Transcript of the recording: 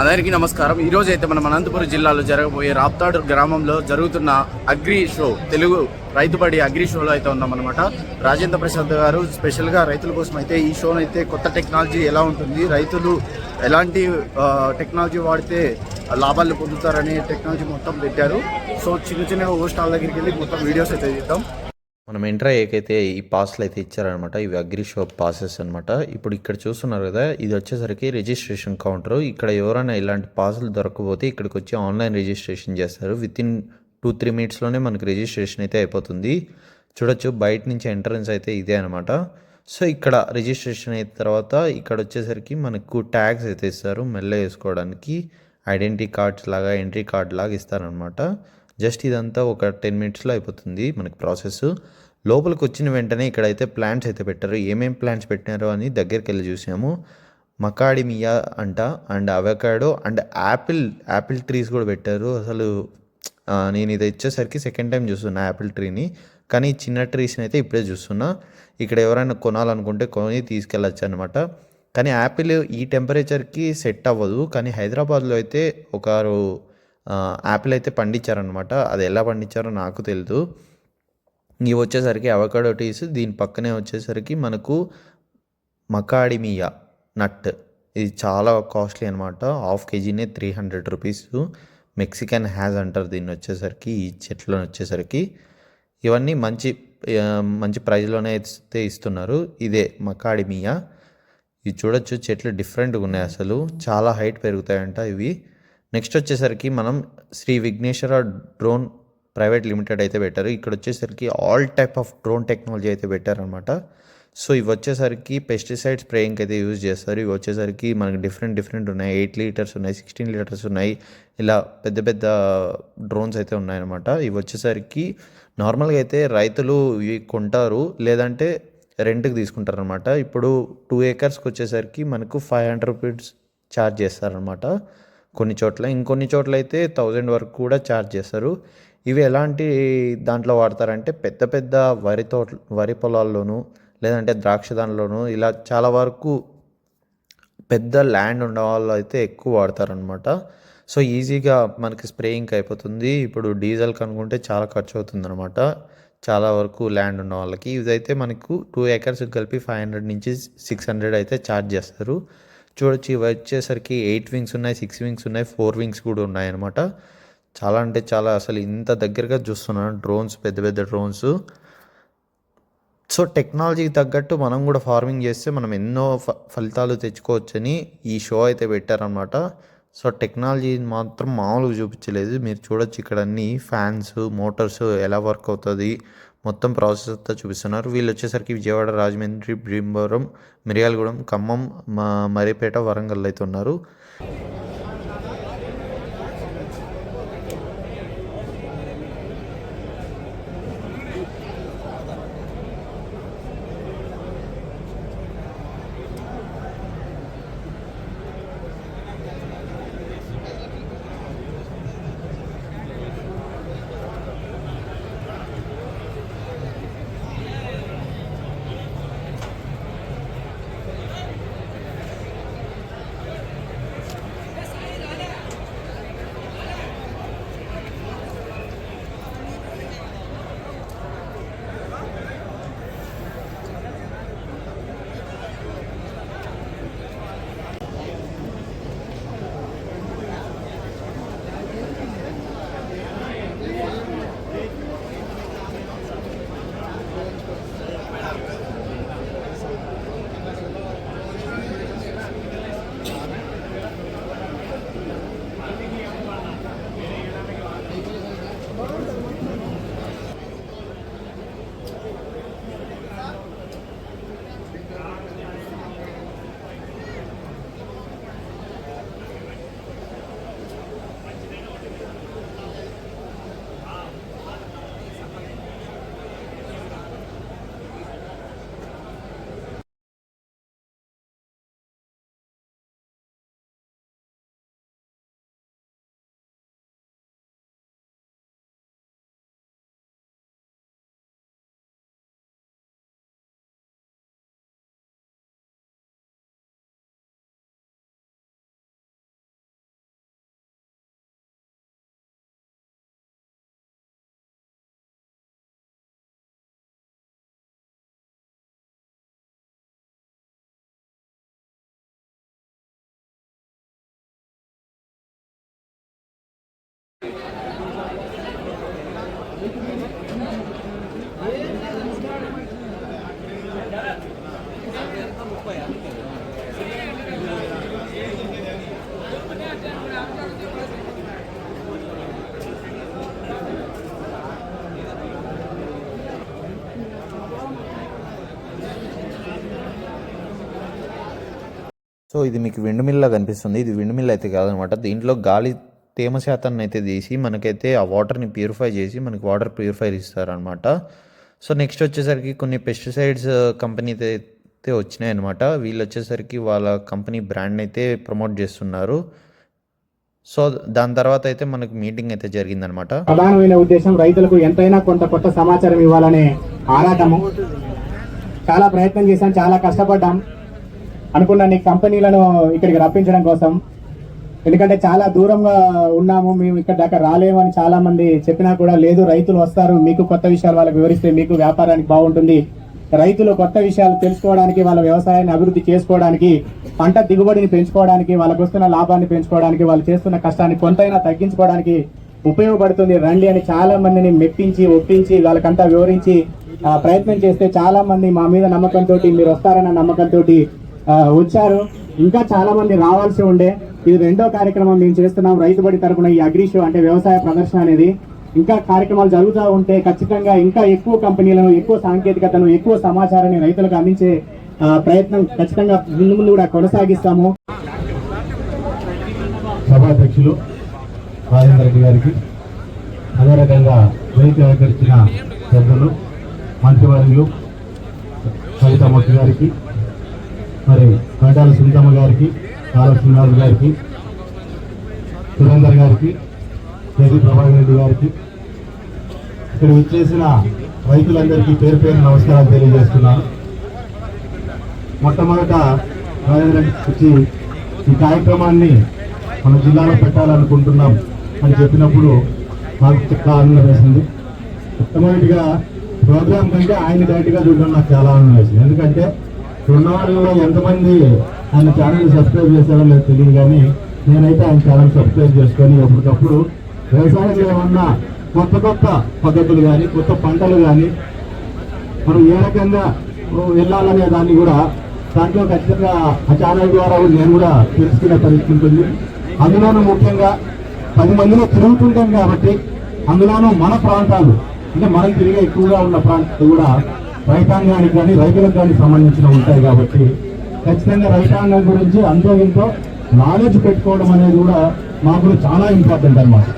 అందరికీ నమస్కారం. ఈరోజు అయితే మనం అనంతపురం జిల్లాలో జరగబోయే రాప్తాడు గ్రామంలో జరుగుతున్న agri show Telugu Rythubadi agri షోలో అయితే ఉన్నాం అనమాట రాజేంద్ర ప్రసాద్ గారు స్పెషల్గా రైతుల కోసం అయితే ఈ షోను అయితే కొత్త టెక్నాలజీ ఎలా ఉంటుంది రైతులు ఎలాంటి టెక్నాలజీ వాడితే లాభాలు పొందుతారనే టెక్నాలజీ మొత్తం పెట్టారు. సో చిన్న చిన్న ఓ స్టాల్ దగ్గరికి వెళ్ళి మొత్తం వీడియోస్ అయితే తీద్దాం. మనం ఎంటర్ అయ్యాకైతే ఈ పాస్లు అయితే ఇచ్చారనమాట. ఇవి అగ్రి షాప్ పాసెస్ అనమాట. ఇప్పుడు ఇక్కడ చూస్తున్నారు కదా ఇది వచ్చేసరికి రిజిస్ట్రేషన్ కౌంటర్ ఇక్కడ ఎవరైనా ఇలాంటి పాసులు దొరకకపోతే ఇక్కడికి వచ్చి ఆన్లైన్ రిజిస్ట్రేషన్ చేస్తారు. విత్ ఇన్ టూ త్రీ మినిట్స్లోనే మనకి రిజిస్ట్రేషన్ అయితే అయిపోతుంది. చూడొచ్చు బయట నుంచి ఎంట్రన్స్ అయితే ఇదే అనమాట. సో ఇక్కడ రిజిస్ట్రేషన్ అయిన తర్వాత ఇక్కడ వచ్చేసరికి మనకు ట్యాగ్స్ అయితే ఇస్తారు. మెల్ల వేసుకోవడానికి ఐడెంటిటీ కార్డ్స్ లాగా ఎంట్రీ కార్డ్ లాగా ఇస్తారనమాట. జస్ట్ ఇదంతా ఒక టెన్ మినిట్స్లో అయిపోతుంది మనకి ప్రాసెస్. లోపలికి వచ్చిన వెంటనే ఇక్కడైతే ప్లాంట్స్ అయితే పెట్టారు. ఏమేం ప్లాంట్స్ పెట్టినారో అని దగ్గరికి వెళ్ళి చూసాము. మకాడిమియా అంట and avocado and apple apple trees కూడా పెట్టారు. అసలు నేను ఇది వచ్చేసరికి సెకండ్ టైం చూస్తున్నా యాపిల్ ట్రీని. కానీ చిన్న ట్రీస్ని అయితే ఇప్పుడే చూస్తున్నా. ఇక్కడ ఎవరైనా కొనాలనుకుంటే కొని తీసుకెళ్ళచ్చు అనమాట కానీ యాపిల్ ఈ టెంపరేచర్కి సెట్ అవ్వదు. కానీ హైదరాబాద్లో అయితే ఒకరు యాపిల్ అయితే పండించారనమాట అది ఎలా పండించారో నాకు తెలియదు ఇవి వచ్చేసరికి అవకాడో టీస్ దీని పక్కనే వచ్చేసరికి మనకు మకాడిమియా నట్. ఇది చాలా కాస్ట్లీ అనమాట half కేజీనే three hundred rupees. Mexican Hass అంటారు దీన్ని వచ్చేసరికి ఈ చెట్లను వచ్చేసరికి. ఇవన్నీ మంచి మంచి ప్రైస్లోనే ఇస్తే ఇస్తున్నారు. ఇదే మకాడిమియా. ఇవి చూడొచ్చు చెట్లు డిఫరెంట్గా ఉన్నాయి అసలు. చాలా హైట్ పెరుగుతాయంట ఇవి. నెక్స్ట్ వచ్చేసరికి మనం Sri Vighneshwara drone private limited అయితే పెట్టారు. ఇక్కడ వచ్చేసరికి all type of drone technology అయితే పెట్టారనమాట సో ఇవి వచ్చేసరికి పెస్టిసైడ్ స్ప్రేయింగ్ అయితే యూజ్ చేస్తారు. ఇవి వచ్చేసరికి మనకి డిఫరెంట్ డిఫరెంట్ ఉన్నాయి. ఎయిట్ లీటర్స్ ఉన్నాయి సిక్స్టీన్ లీటర్స్ ఉన్నాయి. ఇలా పెద్ద పెద్ద డ్రోన్స్ అయితే ఉన్నాయన్నమాట. ఇవి వచ్చేసరికి నార్మల్గా అయితే రైతులు ఇవి కొంటారు. లేదంటే రెంట్కి తీసుకుంటారనమాట ఇప్పుడు టూ ఏకర్స్కి వచ్చేసరికి మనకు ఫైవ్ హండ్రెడ్ రూపీస్ ఛార్జ్ చేస్తారనమాట కొన్ని చోట్ల ఇంకొన్ని చోట్ల అయితే థౌజండ్ వరకు కూడా ఛార్జ్ చేస్తారు. ఇవి ఎలాంటి దాంట్లో వాడతారంటే పెద్ద పెద్ద వరి తోట వరి పొలాల్లోనూ లేదంటే ద్రాక్ష దానిలోనూ ఇలా చాలా వరకు పెద్ద ల్యాండ్ ఉన్న వాళ్ళు అయితే ఎక్కువ వాడతారనమాట సో ఈజీగా మనకి స్ప్రేయింగ్ అయిపోతుంది. ఇప్పుడు డీజిల్ కనుక్కుంటే చాలా ఖర్చు అవుతుంది అనమాట చాలా వరకు ల్యాండ్ ఉన్న వాళ్ళకి. ఇదైతే మనకు టూ ఏకర్స్ కలిపి ఫైవ్ హండ్రెడ్ నుంచి సిక్స్ హండ్రెడ్ అయితే ఛార్జ్ చేస్తారు. చూడొచ్చు. ఇవి వచ్చేసరికి ఎయిట్ వింగ్స్ ఉన్నాయి సిక్స్ వింగ్స్ ఉన్నాయి ఫోర్ వింగ్స్ కూడా ఉన్నాయి అనమాట చాలా అంటే చాలా అసలు ఇంత దగ్గరగా చూస్తున్నాను. డ్రోన్స్ పెద్ద పెద్ద డ్రోన్స్. సో టెక్నాలజీకి తగ్గట్టు మనం కూడా ఫార్మింగ్ చేస్తే మనం ఎన్నో ఫ- ఫలితాలు తెచ్చుకోవచ్చని ఈ షో అయితే పెట్టారనమాట సో టెక్నాలజీ మాత్రం మామూలుగా చూపించలేదు. మీరు చూడొచ్చు ఇక్కడ అన్ని ఫ్యాన్స్ మోటార్స్ ఎలా వర్క్ అవుతుంది మొత్తం ప్రాసెస్ అంతా చూపిస్తున్నారు. వీళ్ళు వచ్చేసరికి విజయవాడ రాజమండ్రి భీమవరం మిర్యాలగూడెం ఖమ్మం మా వరంగల్ అయితే ఉన్నారు. సో ఇది మీకు విండ్ మిల్లా కనిపిస్తుంది. ఇది విండ్ మిల్ అయితే కాదనమాట. దీంట్లో గాలి తేమ శాతాన్ని అయితే తీసి మనకైతే ఆ వాటర్ని ప్యూరిఫై చేసి మనకి వాటర్ ప్యూరిఫైర్ ఇస్తారనమాట. సో నెక్స్ట్ వచ్చేసరికి కొన్ని పెస్టిసైడ్స్ కంపెనీ అయితే వచ్చినాయి అనమాట వీళ్ళు వచ్చేసరికి వాళ్ళ కంపెనీ బ్రాండ్ అయితే ప్రమోట్ చేస్తున్నారు. సో దాని తర్వాత అయితే మనకు మీటింగ్ అయితే జరిగిందనమాట. ప్రధానమైన ఉద్దేశం రైతులకు ఎంతైనా కొంత కొత్త సమాచారం ఇవ్వాలనే ఆరాటము. చాలా ప్రయత్నం చేశాం చాలా కష్టపడ్డాం. అనుకున్న నీ కంపెనీలను ఇక్కడికి రప్పించడం కోసం. ఎందుకంటే చాలా దూరంగా ఉన్నాము మేము ఇక్కడ దాకా రాలేము అని చాలా మంది చెప్పినా కూడా లేదు రైతులు వస్తారు మీకు కొత్త విషయాలు వాళ్ళకి వివరిస్తే మీకు వ్యాపారానికి బాగుంటుంది. రైతులు కొత్త విషయాలు తెలుసుకోవడానికి వాళ్ళ వ్యవసాయాన్ని అభివృద్ధి చేసుకోవడానికి పంట దిగుబడిని పెంచుకోవడానికి వాళ్ళకు వస్తున్న లాభాన్ని పెంచుకోవడానికి వాళ్ళు చేస్తున్న కష్టాన్ని కొంతైనా తగ్గించుకోవడానికి ఉపయోగపడుతుంది. రండి అని చాలా మందిని మెప్పించి ఒప్పించి వాళ్ళకంతా వివరించి ఆ, ప్రయత్నం చేస్తే చాలా మంది మా మీద నమ్మకంతో మీరు వస్తారన్న నమ్మకంతో వచ్చారు. ఇంకా చాలా మంది రావాల్సి ఉండే. ఇది రెండో కార్యక్రమం మేము చేస్తున్నాం. రైతుబడి తరపున ఈ అగ్రి షో అంటే వ్యవసాయ ప్రదర్శన అనేది. ఇంకా కార్యక్రమాలు జరుగుతూ ఉంటే ఖచ్చితంగా ఇంకా ఎక్కువ కంపెనీలను ఎక్కువ సాంకేతికతను ఎక్కువ సమాచారాన్ని రైతులకు అందించే ప్రయత్నం ఖచ్చితంగా ముందు ముందు కూడా కొనసాగిస్తాము. సభాధ్యక్షులు రాజేంద్ర రెడ్డి గారికి అదే రకంగా రైతు అలంకరించిన పెద్దలు మంత్రివర్యులు సవితా గారికి మరి కంటాల సుందమ్మ గారికి కాల గారికి సురేందర్ గారికి జగదీ ప్రభాకర్ రెడ్డి గారికి ఇక్కడ వచ్చేసిన రైతులందరికీ పేరు పేరు నమస్కారాలు తెలియజేస్తున్నాను. మొట్టమొదట రాజేంద్ర వచ్చి ఈ కార్యక్రమాన్ని మన జిల్లాలో పెట్టాలనుకుంటున్నాం అని చెప్పినప్పుడు నాకు చాలా ఆనందం వేసింది. మొట్టమొదటిగా ప్రోగ్రామ్ కంటే ఆయన డైరెక్ట్గా చూడడం నాకు చాలా ఆనందం వేసింది. ఎందుకంటే ఉన్నవాళ్ళలో ఎంతమంది ఆయన ఛానల్ సబ్స్క్రైబ్ చేశారో లేదో తెలియదు కానీ నేనైతే ఆయన ఛానల్ సబ్స్క్రైబ్ చేసుకొని ఎప్పటికప్పుడు వ్యవసాయంలో ఏమన్నా కొత్త కొత్త పద్ధతులు కానీ కొత్త పంటలు కానీ మనం ఏ రకంగా వెళ్ళాలనే దాన్ని కూడా దాంట్లో ఖచ్చితంగా ఆ ఛానల్ ద్వారా నేను కూడా తెలుసుకునే పరిస్థితి ఉంటుంది. అందులోనూ ముఖ్యంగా పది మందిలో తిరుగుతుంటాం కాబట్టి అందులోనూ మన ప్రాంతాలు అంటే మనం తిరిగే ఎక్కువగా ఉన్న ప్రాంతాలు కూడా రైతాంగానికి కానీ రైతులకు కానీ సంబంధించిన ఉంటాయి కాబట్టి ఖచ్చితంగా రైతాంగం గురించి అంతో ఇంతో నాలెడ్జ్ పెట్టుకోవడం అనేది కూడా మాకు చాలా ఇంపార్టెంట్ అన్నమాట.